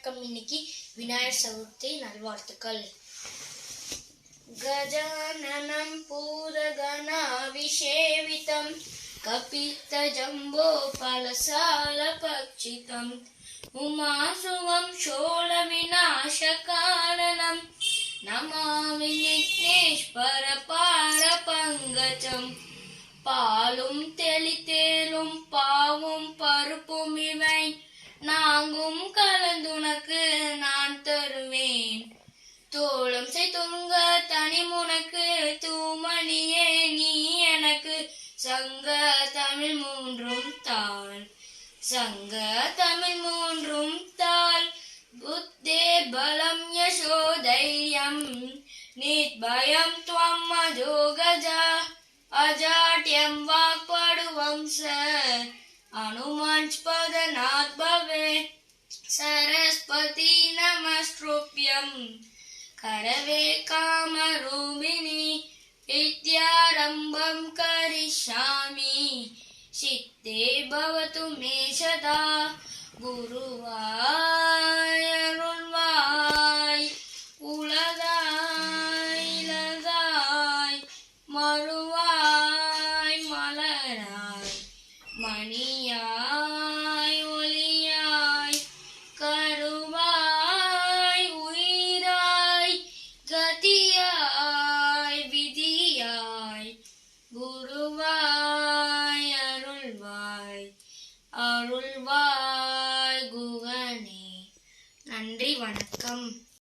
வணக்கம் இன்னைக்கு விநாயகர் சதுர்த்தி நல்வாழ்த்துக்கள் கஜானனம் பூதகணாபிஷேவிதம் கபித்த ஜம்போ பலசால பக்ஷிதம் உமாசுவம் சோழ விநாசகாரணம் நமாமி விக்னேஸ்வர பார பங்கஜம் பாலும் தெளித்தேலும் பாவும் தோளம் செய்துங்க தனிமுனக்கு தூமணியே நீ எனக்கு சங்க தமிழ் மூன்றும் தாள் சங்க தமிழ் மூன்றும் தாள் புத்தே பலம் யசோ தைரியம் நித்பயம் त्वम् अजो गजा अजाट्यं वाक्पडुवंस अनुमंस्पदनात् भवेत् सरस्वती नमस्तृभ्यम् करवे कामरूपिणी विद्यारम्भं करिष्यामि चित्ते भवतु मे सदा गुरुवायरुण्वाय உலதாய் இலதாய் மறுவாய் மலராய் மணியாய் அருள்வாய். அருள்வாய் குகனே. நன்றி வணக்கம்.